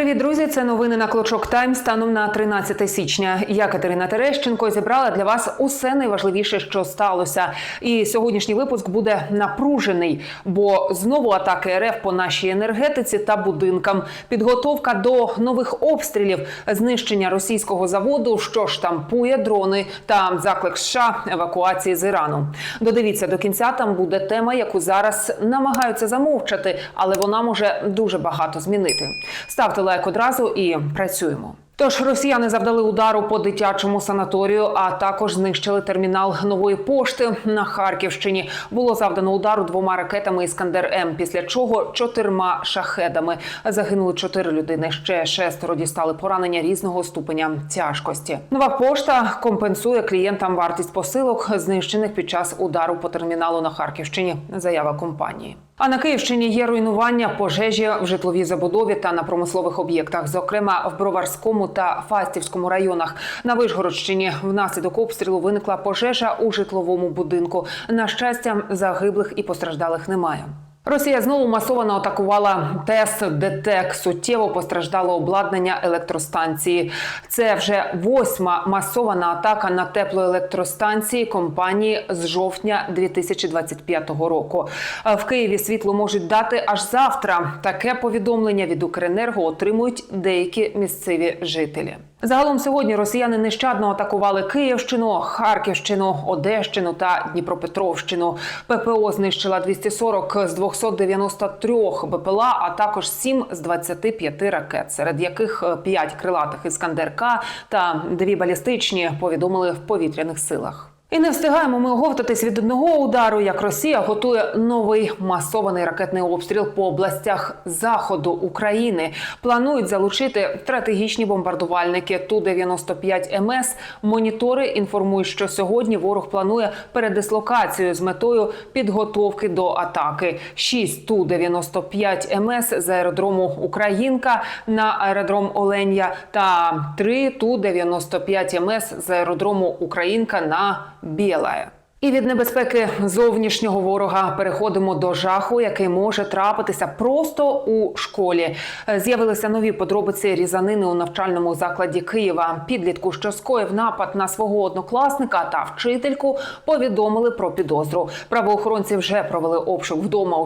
Привіт, друзі! Це новини на Клочок Тайм станом на 13 січня. Я Катерина Терещенко зібрала для вас усе найважливіше, що сталося. І сьогоднішній випуск буде напружений, бо знову атаки РФ по нашій енергетиці та будинкам, підготовка до нових обстрілів, знищення російського заводу, що штампує дрони, та заклик США евакуації з Ірану. Додивіться до кінця. Там буде тема, яку зараз намагаються замовчати, але вона може дуже багато змінити. Ставте лайк одразу і працюємо. Тож росіяни завдали удару по дитячому санаторію, а також знищили термінал нової пошти на Харківщині. Було завдано удару двома ракетами Іскандер М. Після чого чотирма шахедами загинули чотири людини. Ще шестеро дістали поранення різного ступеня тяжкості. Нова пошта компенсує клієнтам вартість посилок, знищених під час удару по терміналу на Харківщині. Заява компанії. А на Київщині є руйнування пожежі в житловій забудові та на промислових об'єктах, зокрема в Броварському та Фастівському районах. На Вишгородщині внаслідок обстрілу виникла пожежа у житловому будинку. На щастя, загиблих і постраждалих немає. Росія знову масово атакувала ТЕС ДТЕК. Суттєво постраждало обладнання електростанції. Це вже восьма масована атака на теплоелектростанції компанії з жовтня 2025 року. В Києві світло можуть дати аж завтра. Таке повідомлення від Укренерго отримують деякі місцеві жителі. Загалом сьогодні росіяни нещадно атакували Київщину, Харківщину, Одещину та Дніпропетровщину. ППО знищила 240 з 293 БПЛА, а також 7 з 25 ракет, серед яких 5 крилатих іскандер-К та 2 балістичні. Повідомили в повітряних силах. І не встигаємо ми оговтатись від одного удару, як Росія готує новий масований ракетний обстріл по областях заходу України. Планують залучити стратегічні бомбардувальники ту 95 МС. Монітори інформують, що сьогодні ворог планує передислокацію з метою підготовки до атаки. 6 ту 95 МС з аеродрому Українка на аеродром Оленя та 3 ту 95 МС з аеродрому Українка на Білає. І від небезпеки зовнішнього ворога переходимо до жаху, який може трапитися просто у школі. З'явилися нові подробиці різанини у навчальному закладі Києва. Підлітку, що скоїв напад на свого однокласника та вчительку, повідомили про підозру. Правоохоронці вже провели обшук вдома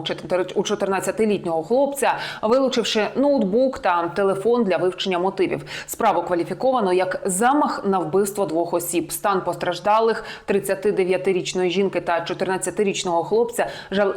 у 14-літнього хлопця, вилучивши ноутбук та телефон для вивчення мотивів. Справу кваліфіковано як замах на вбивство двох осіб. Стан постраждалих 39-річного річної жінки та 14-річного хлопця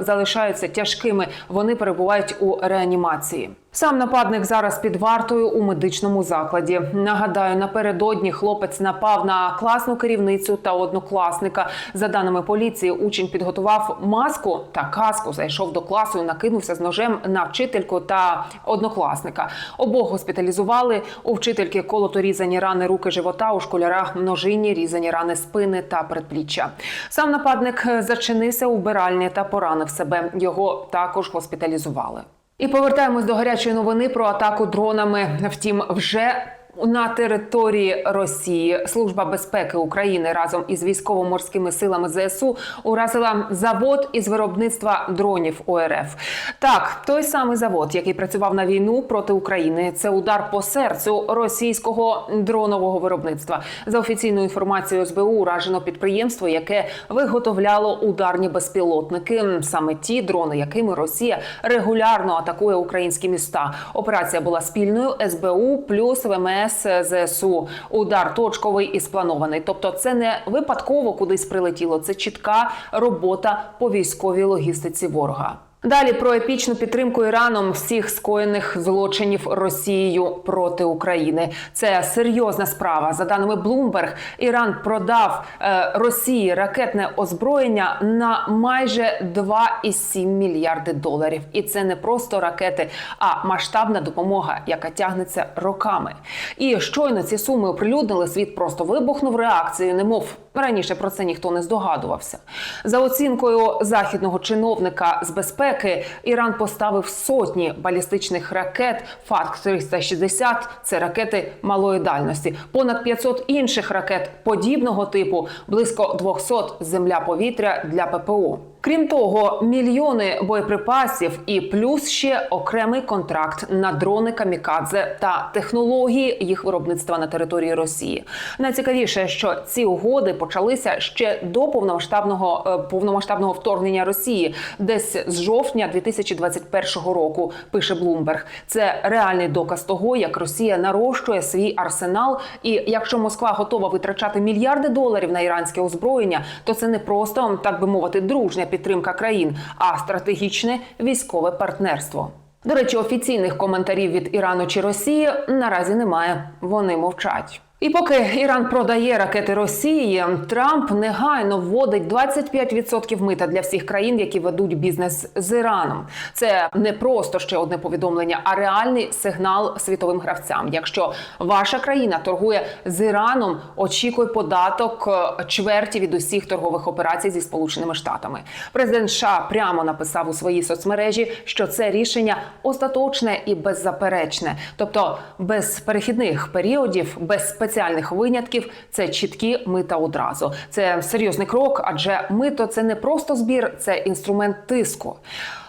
залишаються тяжкими. Вони перебувають у реанімації. Сам нападник зараз під вартою у медичному закладі. Нагадаю, напередодні хлопець напав на класну керівницю та однокласника. За даними поліції, учень підготував маску та каску, зайшов до класу і накинувся з ножем на вчительку та однокласника. Обох госпіталізували. У вчительки колото різані рани руки живота, у школяра множинні різані рани спини та предпліччя. Сам нападник зачинився у вбиральні та поранив себе. Його також госпіталізували. І повертаємось до гарячої новини про атаку дронами. Втім, вже на території Росії служба безпеки України разом із військово-морськими силами ЗСУ уразила завод із виробництва дронів ОРФ. Так, той самий завод, який працював на війну проти України, це удар по серцю російського дронового виробництва. За офіційною інформацією СБУ уражено підприємство, яке виготовляло ударні безпілотники. Саме ті дрони, якими Росія регулярно атакує українські міста. Операція була спільною СБУ плюс ВМС. ЗСУ. Удар точковий і спланований. Тобто, це не випадково кудись прилетіло. Це чітка робота по військовій логістиці ворога. Далі про епічну підтримку Іраном всіх скоєних злочинів Росією проти України. Це серйозна справа. За даними Bloomberg, Іран продав е, Росії ракетне озброєння на майже 2,7 мільярди доларів. І це не просто ракети, а масштабна допомога, яка тягнеться роками. І щойно ці суми оприлюднили. Світ просто вибухнув реакцією, немов раніше про це ніхто не здогадувався. За оцінкою західного чиновника з безпеки. Іран поставив сотні балістичних ракет фатк 360 Це ракети малої дальності. Понад 500 інших ракет подібного типу, близько 200 земля-повітря для ППО. Крім того, мільйони боєприпасів і плюс ще окремий контракт на дрони камікадзе та технології їх виробництва на території Росії. Найцікавіше, що ці угоди почалися ще до повномасштабного е, повномасштабного вторгнення Росії, десь з жовтня 2021 року. Пише Блумберг. Це реальний доказ того, як Росія нарощує свій арсенал. І якщо Москва готова витрачати мільярди доларів на іранське озброєння, то це не просто так би мовити дружня підтримка країн, а стратегічне військове партнерство. До речі, офіційних коментарів від Ірану чи Росії наразі немає. Вони мовчать. І поки Іран продає ракети Росії, Трамп негайно вводить 25% мита для всіх країн, які ведуть бізнес з Іраном. Це не просто ще одне повідомлення, а реальний сигнал світовим гравцям. Якщо ваша країна торгує з Іраном, очікуй податок е, чверті від усіх торгових операцій зі Сполученими Штатами. Президент США прямо написав у своїй соцмережі, що це рішення остаточне і беззаперечне, тобто без перехідних періодів, без спеціальних винятків. Це чіткі мита одразу. Це серйозний крок, адже мито це не просто збір, це інструмент тиску.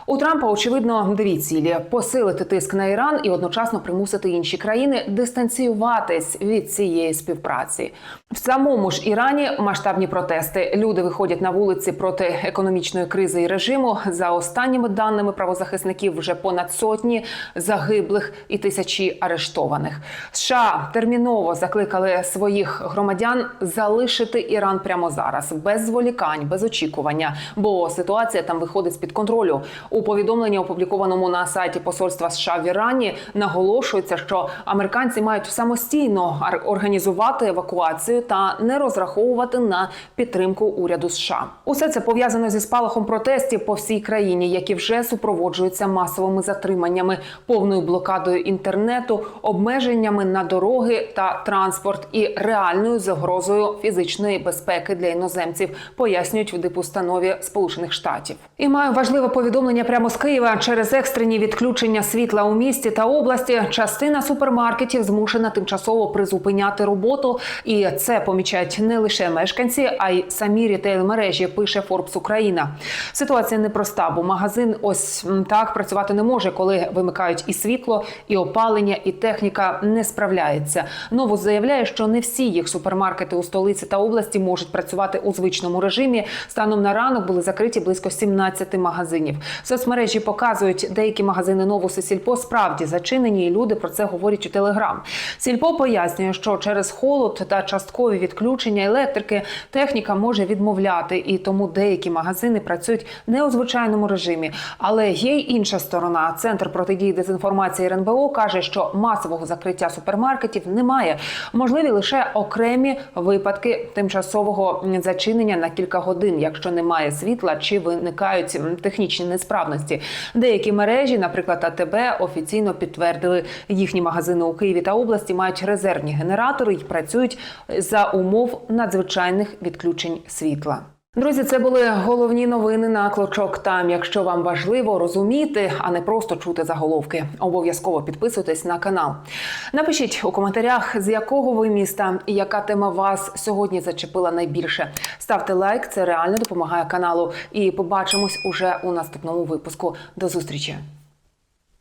У Трампа очевидно дві цілі: посилити тиск на Іран і одночасно примусити інші країни дистанціюватись від цієї співпраці. В самому ж Ірані масштабні протести. Люди виходять на вулиці проти економічної кризи і режиму. За останніми даними правозахисників, вже понад сотні загиблих і тисячі арештованих. США терміново закликали своїх громадян залишити Іран прямо зараз, без зволікань, без очікування, бо ситуація там виходить з під контролю. У повідомленні, опублікованому на сайті посольства США в Ірані, наголошується, що американці мають самостійно організувати евакуацію та не розраховувати на підтримку уряду США. Усе це пов'язано зі спалахом протестів по всій країні, які вже супроводжуються масовими затриманнями, повною блокадою інтернету, обмеженнями на дороги та транспорт і реальною загрозою фізичної безпеки для іноземців, пояснюють в дипустанові Сполучених Штатів. І маю важливе повідомлення прямо з Києва через екстрені відключення світла у місті та області. Частина супермаркетів змушена тимчасово призупиняти роботу, і це помічають не лише мешканці, а й самі рітейл мережі. Пише Форбс Україна. Ситуація непроста, бо магазин ось так працювати не може, коли вимикають і світло, і опалення, і техніка не справляється. Новус заявляє, що не всі їх супермаркети у столиці та області можуть працювати у звичному режимі. Станом на ранок були закриті близько 17 магазинів. Соцмережі показують, деякі магазини Новус і Сільпо справді зачинені, і люди про це говорять у Телеграм. Сільпо пояснює, що через холод та часткові відключення електрики техніка може відмовляти, і тому деякі магазини працюють не у звичайному режимі. Але є й інша сторона. Центр протидії дезінформації РНБО каже, що масового закриття супермаркетів немає. Можливі лише окремі випадки тимчасового зачинення на кілька годин, якщо немає світла чи виникають технічні несправності. Деякі мережі, наприклад, АТБ, офіційно підтвердили, їхні магазини у Києві та області мають резервні генератори і працюють за умов надзвичайних відключень світла. Друзі, це були головні новини на Клочок Там, Якщо вам важливо розуміти, а не просто чути заголовки, обов'язково підписуйтесь на канал. Напишіть у коментарях, з якого ви міста і яка тема вас сьогодні зачепила найбільше. Ставте лайк, це реально допомагає каналу. І побачимось уже у наступному випуску. До зустрічі.